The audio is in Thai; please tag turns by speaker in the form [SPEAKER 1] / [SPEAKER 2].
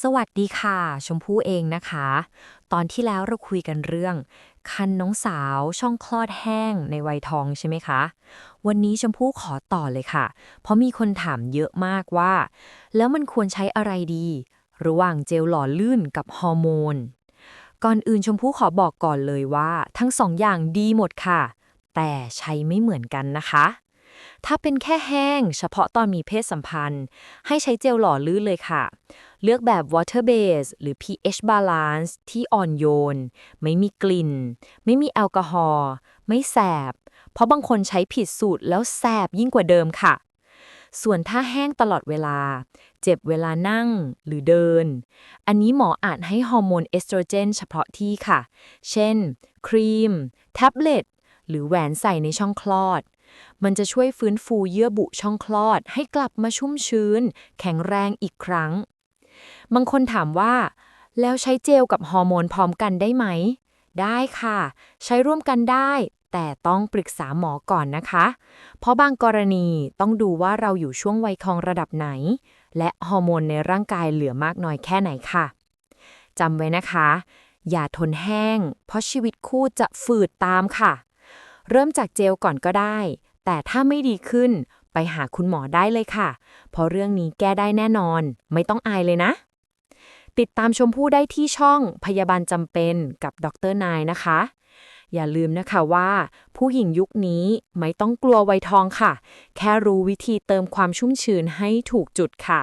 [SPEAKER 1] สวัสดีค่ะ ชมพู่เองนะคะ ตอนที่แล้วเราคุยกันเรื่อง คันน้องสาวช่องคลอดแห้งในวัยทองใช่ไหมคะ วันนี้ชมพู่ขอต่อเลยค่ะ เพราะมีคนถามเยอะมากว่า แล้วมันควรใช้อะไรดี ระหว่างเจลหล่อลื่นกับฮอร์โมน ก่อนอื่นชมพู่ขอบอกก่อนเลยว่า ทั้งสองอย่างดีหมดค่ะ แต่ใช้ไม่เหมือนกันนะคะถ้าเป็นแค่แห้ง เฉพาะตอนมีเพศสัมพันธ์ ให้ใช้เจลหล่อลื่นเลยค่ะ เลือกแบบ water base หรือ pH balance ที่อ่อนโยน ไม่มีกลิ่น ไม่มีแอลกอฮอล์ไม่แสบ เพราะบางคนใช้ผิดสูตรแล้วแสบยิ่งกว่าเดิมค่ะ ส่วนถ้าแห้งตลอดเวลา เจ็บเวลานั่งหรือเดิน อันนี้หมออาจให้ฮอร์โมนเอสโตรเจนเฉพาะที่ค่ะ เช่น ครีม แท็บเล็ต หรือแหวนใส่ในช่องคลอดมันจะช่วยฟื้นฟูเยื่อบุช่องคลอดให้กลับมาชุ่มชื้น แข็งแรงอีกครั้ง บางคนถามว่า แล้วใช้เจลกับฮอร์โมนพร้อมกันได้ไหม ได้ค่ะ ใช้ร่วมกันได้ แต่ต้องปรึกษาหมอก่อนนะคะ เพราะบางกรณีต้องดูว่าเราอยู่ช่วงวัยทองระดับไหน และฮอร์โมนในร่างกายเหลือมากน้อยแค่ไหนค่ะจำไว้นะคะ อย่าทนแห้ง เพราะชีวิตคู่จะฝืดตามค่ะ เริ่มจากเจลก่อนก็ได้ แต่ถ้าไม่ดีขึ้น ไปหาคุณหมอได้เลยค่ะ เพราะเรื่องนี้แก้ได้แน่นอน ไม่ต้องอายเลยนะ ติดตามชมพู่ได้ที่ช่องพยาบาลจำเป็นกับดรนายนะคะ อย่าลืมนะคะว่า ผู้หญิงยุคนี้ไม่ต้องกลัวไวทองค่ะ แค่รู้วิธีเติมความชุ่มชื้นให้ถูกจุดค่ะ